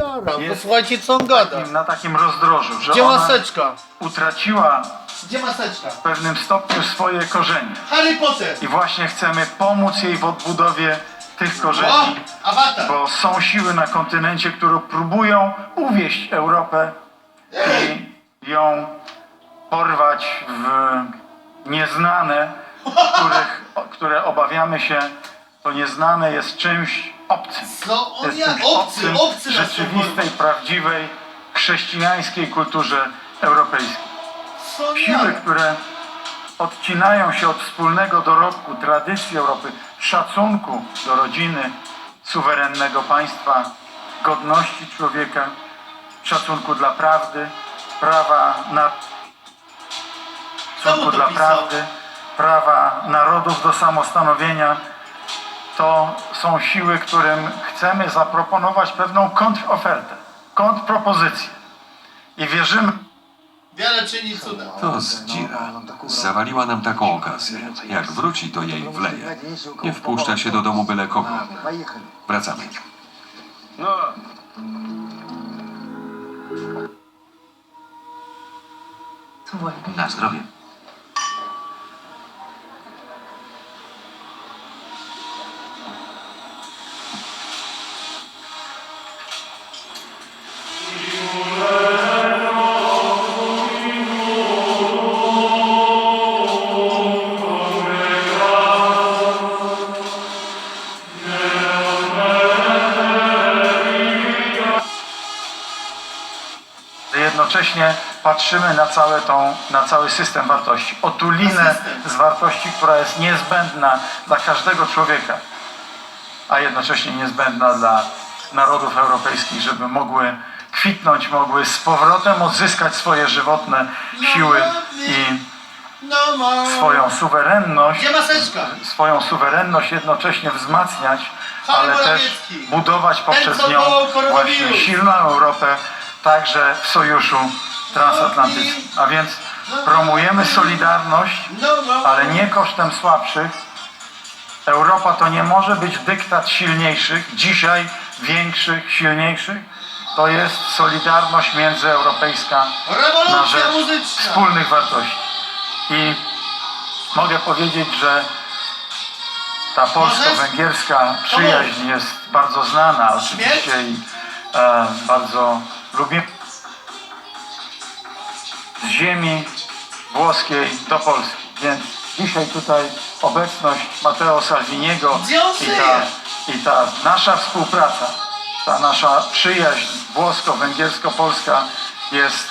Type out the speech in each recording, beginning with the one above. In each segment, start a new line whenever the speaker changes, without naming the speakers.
jara.
Jest.
Posłuchajcie co on gada.
na takim rozdrożu, że
Gdzie
ona
maseczka?
utraciła
Gdzie maseczka?
w pewnym stopniu swoje korzenie.
Harry Potter!
I właśnie chcemy pomóc jej w odbudowie tych
O!
korzeni,
Awatar!
bo są siły na kontynencie, które próbują uwieść Europę i ją porwać w nieznane, których, o- które obawiamy się, to nieznane jest czymś obcym.
Co on
Jest czymś
Obcy,
obcym
obcy nas
rzeczywistej, prawdziwej, chrześcijańskiej kulturze europejskiej.
Co
Siły, które odcinają się od wspólnego dorobku, tradycji Europy, szacunku do rodziny, suwerennego państwa, godności człowieka, szacunku dla prawdy, prawa na szacunku dla
pisał?
prawdy, prawa narodów do samostanowienia. To są siły, którym chcemy zaproponować pewną kontrofertę, kontrpropozycję. I wierzymy,
Wiele czyni cuda.
To zdzira. Zawaliła nam taką okazję. Jak wróci, to jej wleje. Nie wpuszcza się do domu byle kogo. Wracamy. Na zdrowie.
Jednocześnie patrzymy na, całe tą, na cały system wartości. Otulinę z wartości, która jest niezbędna dla każdego człowieka, a jednocześnie niezbędna dla narodów europejskich, żeby mogły kwitnąć, mogły z powrotem odzyskać swoje żywotne siły i
No
swoją suwerenność. Swoją suwerenność jednocześnie wzmacniać, ale też budować poprzez nią właśnie silną Europę, także w sojuszu transatlantyckim. A więc promujemy solidarność,
No
ale nie kosztem słabszych. Europa to nie może być dyktat silniejszych, dzisiaj większych, silniejszych. To jest solidarność międzyeuropejska na rzecz
muzyczna.
wspólnych wartości. I mogę powiedzieć, że ta polsko-węgierska przyjaźń jest bardzo znana oczywiście i e, bardzo lubię z ziemi włoskiej do Polski. Więc dzisiaj tutaj obecność Matteo Salviniego i ta, i ta nasza współpraca, ta nasza przyjaźń włosko-węgiersko-polska jest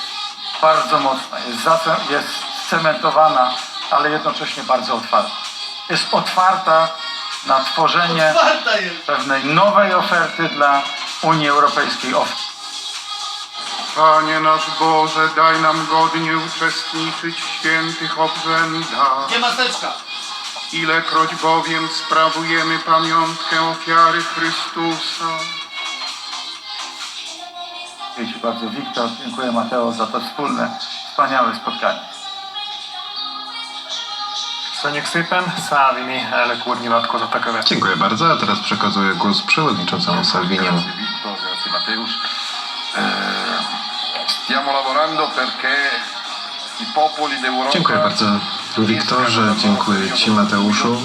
bardzo mocna, jest, zace- jest cementowana, ale jednocześnie bardzo otwarta. Jest otwarta na tworzenie pewnej nowej oferty dla Unii Europejskiej.
Panie nasz Boże, daj nam godnie uczestniczyć w świętych obrzędach.
Gdzie maseczka?
Ilekroć bowiem sprawujemy pamiątkę ofiary Chrystusa.
Dziękuję Ci bardzo Wiktor, dziękuję Mateo za to wspólne, wspaniałe spotkanie.
Dziękuję bardzo, a teraz przekazuję głos przewodniczącemu Salviniemu.
Grazie Vittor,
Dziękuję bardzo Wiktorze, dziękuję Ci Mateuszu.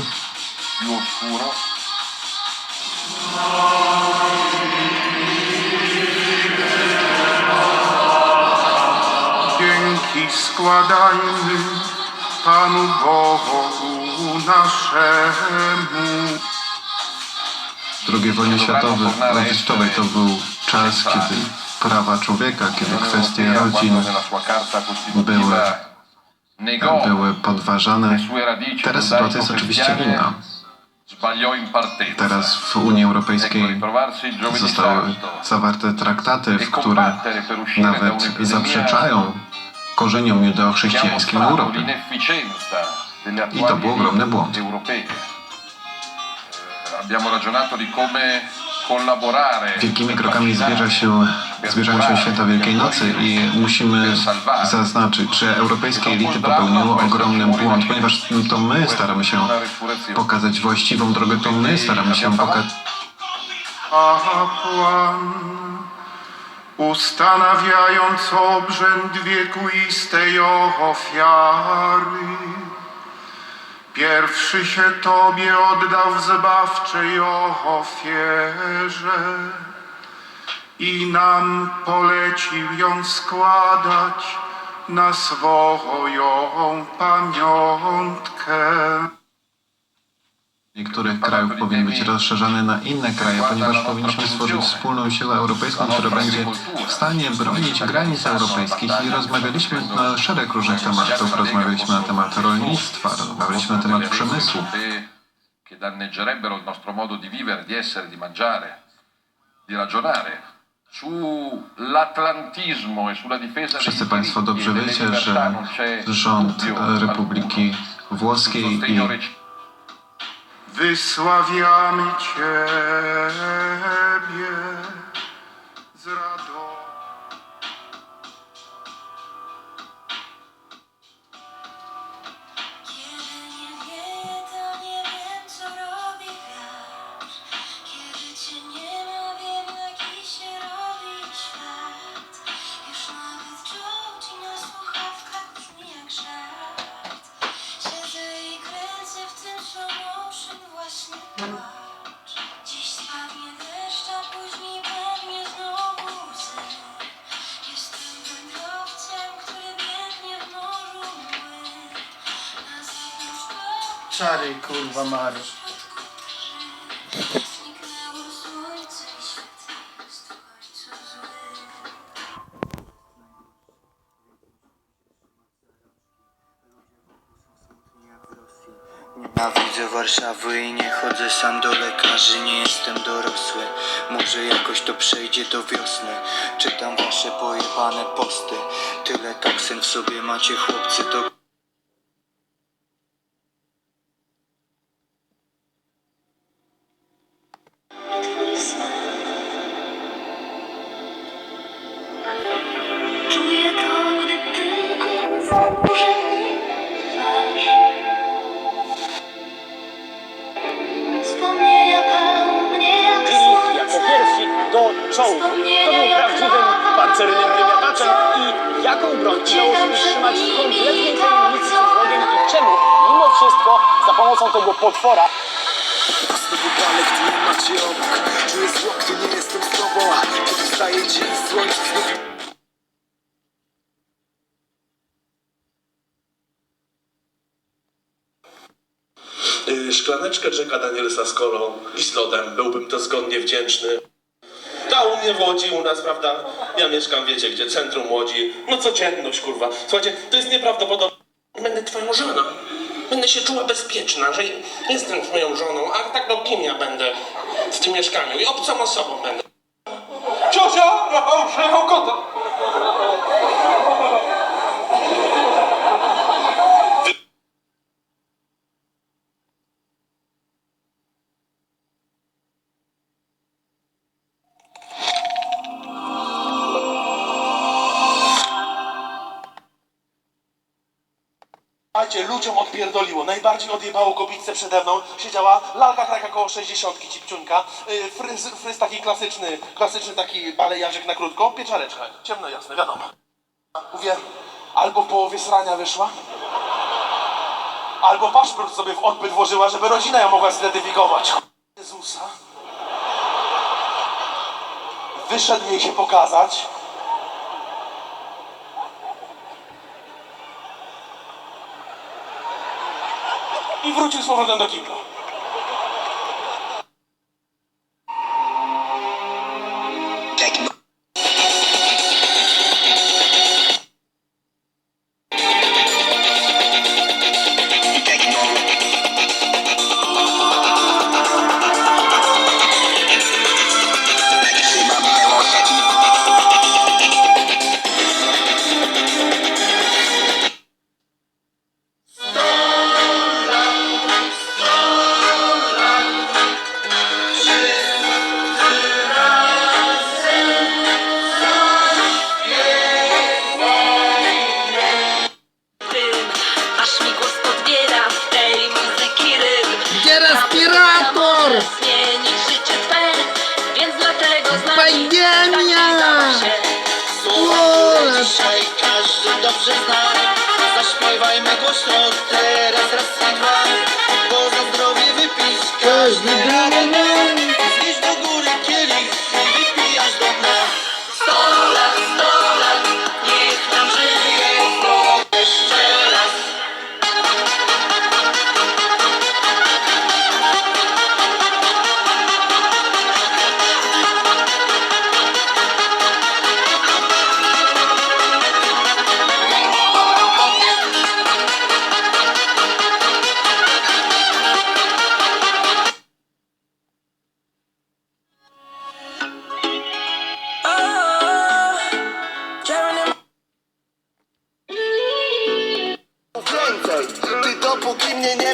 Dzięki składajmy Panu Bogu naszemu.
II wojnie światowej to był czas, kiedy prawa człowieka, kiedy kwestie rodzin były, były podważane. Teraz sytuacja jest oczywiście inna. Teraz w Unii Europejskiej zostały zawarte traktaty, w które nawet zaprzeczają korzeniom judeochrześcijańskim Europy. I to był ogromny błąd. Wielkimi krokami zbierza się, zbierzają się święta Wielkiej Nocy i musimy zaznaczyć, że europejskie elity popełniły ogromny błąd, ponieważ to my staramy się pokazać właściwą drogę, to my staramy się pokazać
ustanawiając obrzęd wiekuistej ofiary. Pierwszy się Tobie oddał w zbawczej ofierze i nam polecił ją składać na swoją pamiątkę.
niektórych krajów powinien być rozszerzony na inne kraje, ponieważ powinniśmy stworzyć wspólną siłę europejską, która będzie w stanie bronić granic europejskich i rozmawialiśmy na szereg różnych tematów. Rozmawialiśmy na temat rolnictwa, rozmawialiśmy na temat przemysłu.
Che danneggerebbero il nostro modo di vivere, di essere, di mangiare, di ragionare. E
Wszyscy Państwo dobrze wiecie, że rząd e, Republiki Włoskiej i
Wysławiamy Ciebie
Dziś spadnie deszcz, a później pewnie znowu łzy. Jestem wędrowcem, który biegnie w morzu mgły. Na zewnątrz
Czary, kurwa.
Zniknęło
Warszawy i nie chodzę sam do lekarzy, nie jestem dorosły. Może jakoś to przejdzie do wiosny. Czytam wasze pojebane posty. Tyle toksyn w sobie macie chłopcy, to
pancernym wymiataczem i jaką broń udało się trzymać w kompletnej tajemnicy przed wrogiem i czemu, mimo wszystko, za pomocą tego potwora
znowu gdy nie macie obok. Czuję zło, gdy nie jestem z tobą. Kiedy wstaje dzień, słońce znów
Y, Szklaneczkę Jacka Danielsa z kolą i z lodem. Byłbym to zgodnie wdzięczny. Ta u mnie w Łodzi, u nas, prawda? Ja mieszkam, wiecie gdzie, centrum Łodzi. No codzienność, kurwa. Słuchajcie, to jest nieprawdopodobne. Będę twoją żoną. Będę się czuła bezpieczna, że jestem twoją żoną. A tak no kim ja będę w tym mieszkaniu? I obcą osobą będę. Ciocia! Rafał przyjechał kota! Słuchajcie, ludziom odpierdoliło. Najbardziej odjebało kobietce przede mną. Siedziała lalka kraka koło 60 cipciuńka. Yy, fryz, fryz taki klasyczny, klasyczny taki balejarzyk na krótko. Pieczareczka, ciemno jasne, wiadomo. Mówię, albo w połowie srania wyszła, albo paszport sobie w odbyt włożyła, żeby rodzina ją mogła zidentyfikować. Jezusa. Wyszedł jej się pokazać. Z powrotem do kibla.
Dobrze znam Zaśpiewajmy głośno teraz raz i dwa. Bo za zdrowie wypić każdy brawo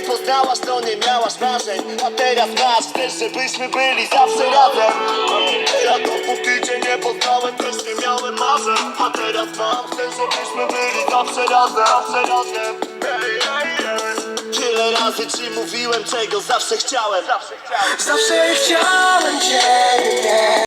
poznałaś, to nie miałaś marzeń A teraz masz, chcesz, żebyśmy byli zawsze razem. Ja dopóki cię nie poznałem, też nie miałem marzeń. A teraz mam, chcę, żebyśmy byli zawsze razem. Zawsze razem. Ej. Tyle razy ci mówiłem, czego zawsze chciałem. Zawsze chciałem. Zawsze chciałem cię